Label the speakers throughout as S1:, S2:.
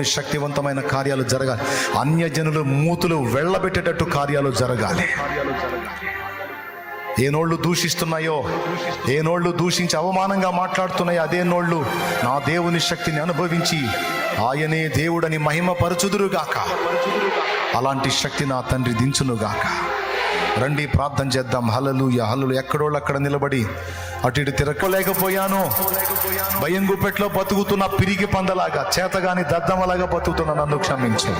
S1: కొన్ని శక్తివంతమైన కార్యాలు జరగాలి. అన్యజనులు మూతులు వెళ్ళబెట్టేటట్టు కార్యాలు జరగాలి. ఏ నోళ్ళు దూషిస్తున్నాయో ఏ నోళ్ళు దూషించి అవమానంగా మాట్లాడుతున్నాయో అదే నోళ్ళు నా దేవుని శక్తిని అనుభవించి ఆయనే దేవుడని మహిమపరచుదురుగాక. అలాంటి శక్తి నా తండ్రి దించునుగాక. రండి ప్రార్థన చేద్దాం. హలలు హలలు ఎక్కడోళ్ళు అక్కడ నిలబడి అటు ఇటు తిరగలేకపోయాను భయం గుప్పెట్లో బతుకుతున్న పిరిగి పందలాగా చేతగాని దద్దమలాగా బతుకుతున్న నన్ను క్షమించు.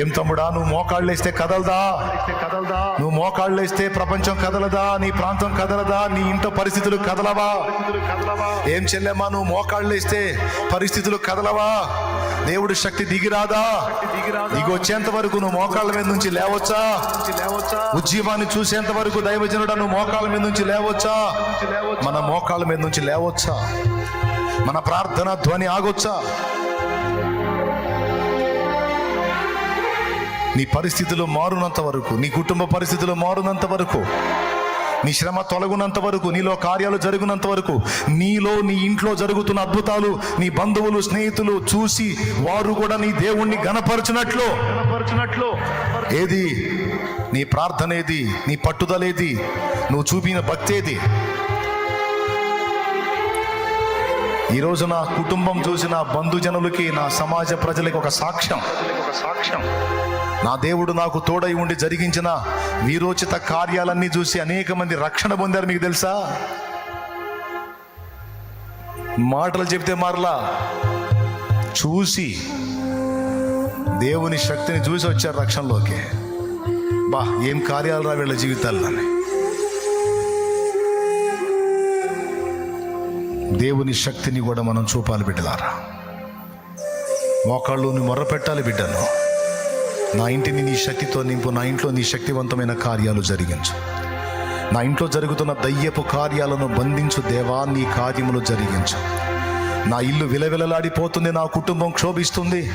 S1: ఏం తమ్ముడా నువ్వు మోకాళ్ళు వేస్తే కదలదా? నువ్వు మోకాళ్ళు వేస్తే ప్రపంచం కదలదా? నీ ప్రాంతం కదలదా? నీ ఇంట పరిస్థితులు కదలవా? ఏం చెల్లెమ్మా నువ్వు మోకాళ్ళు వేస్తే పరిస్థితులు కదలవా? దేవుడి శక్తి దిగిరాదా? దిగి వచ్చేంత వరకు నువ్వు మోకాళ్ళ మీద నుంచి లేవచ్చా? ఉద్యమాన్ని చూసేంత వరకు దైవజనుడు నువ్వు మోకాళ్ళ మీద నుంచి లేవచ్చు? మన మోకాళ్ళ మీద నుంచి లేవచ్చా? మన ప్రార్థన ధ్వని ఆగొచ్చా? నీ పరిస్థితులు మారునంత వరకు నీ కుటుంబ పరిస్థితులు మారునంత వరకు నీ శ్రమ తొలగునంత వరకు నీలో కార్యాలు జరుగునంత వరకు నీలో నీ ఇంట్లో జరుగుతున్న అద్భుతాలు నీ బంధువులు స్నేహితులు చూసి వారు కూడా నీ దేవుణ్ణి గణపరచినట్లు గణపరచినట్లు ఏది? నీ ప్రార్థన ఏది నీ పట్టుదల ఏది నువ్వు చూపిన భక్తి ఏది ఈరోజు నా కుటుంబం చూసిన బంధుజనులకి నా సమాజ ప్రజలకి ఒక సాక్ష్యం. ఒక సాక్ష్యం నా దేవుడు నాకు తోడై ఉండి జరిగించిన వీరోచిత కార్యాలన్నీ చూసి అనేక మంది రక్షణ పొందారు మీకు తెలుసా? మాటలు చెప్తే మరలా. చూసి దేవుని శక్తిని చూసి వచ్చారు రక్షణలోకి. బా ఏం కార్యాలు రా వీళ్ళ జీవితాలని దేవుని శక్తిని కూడా మనం చూపాలి బిడ్డలారా. మోకాళ్ళు మొర్రపెట్టాలి బిడ్డను. నా ఇంటిని నీ శక్తితో నింపు నా ఇంట్లో నీ శక్తివంతమైన కార్యాలు జరిగించు. నా ఇంట్లో జరుగుతున్న దయ్యపు కార్యాలను బంధించు దేవా నీ కార్యములు జరిగించు. నా ఇల్లు విలవిలలాడిపోతుంది నా కుటుంబం క్షోభిస్తుంది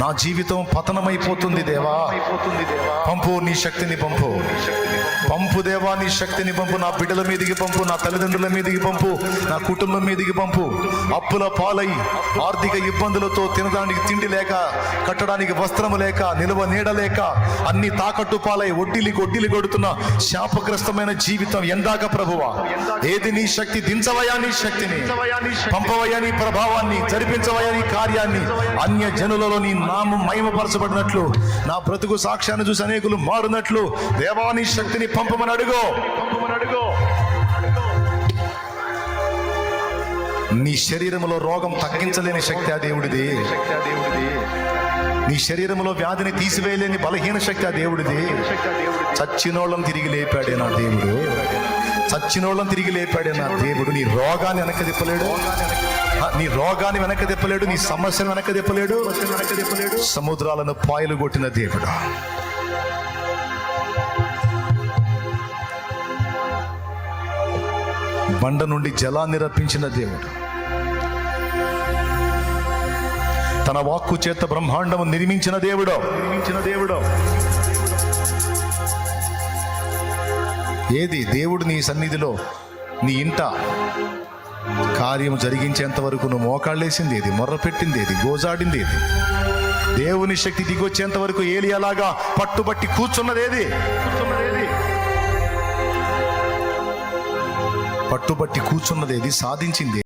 S1: నా జీవితం పతనమైపోతుంది దేవా. పంపు నీ శక్తిని పంపు. పంపు దేవా నీ శక్తిని పంపు నా బిడ్డల మీదకి పంపు నా తల్లిదండ్రుల మీదకి పంపు నా కుటుంబం మీదకి పంపు. అప్పుల పాలై ఆర్థిక ఇబ్బందులతో తినడానికి తిండి లేక కట్టడానికి వస్త్రము లేక నిలువ నీడ లేక అన్ని తాకట్టు పాలై ఒడ్డిలి గొడ్డిలి కొడుతున్న శాపగ్రస్తమైన జీవితం ఎందాక ప్రభువా. ఏది నీ శక్తి దించవయా నీ శక్తిని? పంపవయా నీ ప్రభావాన్ని? జరిపించవయా నీ కార్యాన్ని? అన్య జనులలో నీ నామం మహిమపరచబడినట్లు నా బ్రతుకు సాక్ష్యాన్ని చూసి అనేకులు మారునట్లు దేవాని శక్తిని శక్తిని పంపమని అడుగు. నీ శరీరంలో రోగం తగ్గించలేని శక్తి ఆ దేవుడిది. నీ శరీరంలో వ్యాధిని తీసివేయలేని బలహీన శక్తి ఆ దేవుడిది. చచ్చినోళ్ళం తిరిగి లేపాడే నా దేవుడు. చచ్చినోళ్ళం తిరిగి లేపాడే నా దేవుడు. నీ రోగాన్ని వెనక తిప్పలేడు. నీ రోగాన్ని వెనక తిప్పలేడు. నీ సమస్యను వెనక తిప్పలేడు. సముద్రాలను పాయలు కొట్టిన దేవుడు. బండ నుండి జలాన్ని రప్పించిన దేవుడు. తన వాక్కు చేత బ్రహ్మాండము నిర్మించిన దేవుడు. నిర్మించిన దేవుడు. ఏది? దేవుడు నీ సన్నిధిలో నీ ఇంట కార్యము జరిగించేంత వరకు నువ్వు మోకాళ్ళేసింది ఏది మొర్ర పెట్టింది ఏది గోజాడింది ఏది దేవుని శక్తి దిగొచ్చేంత వరకు ఏలియాలాగా పట్టుబట్టి కూర్చున్నది పట్టుబట్టి కూర్చున్నది ఏది? సాధించింది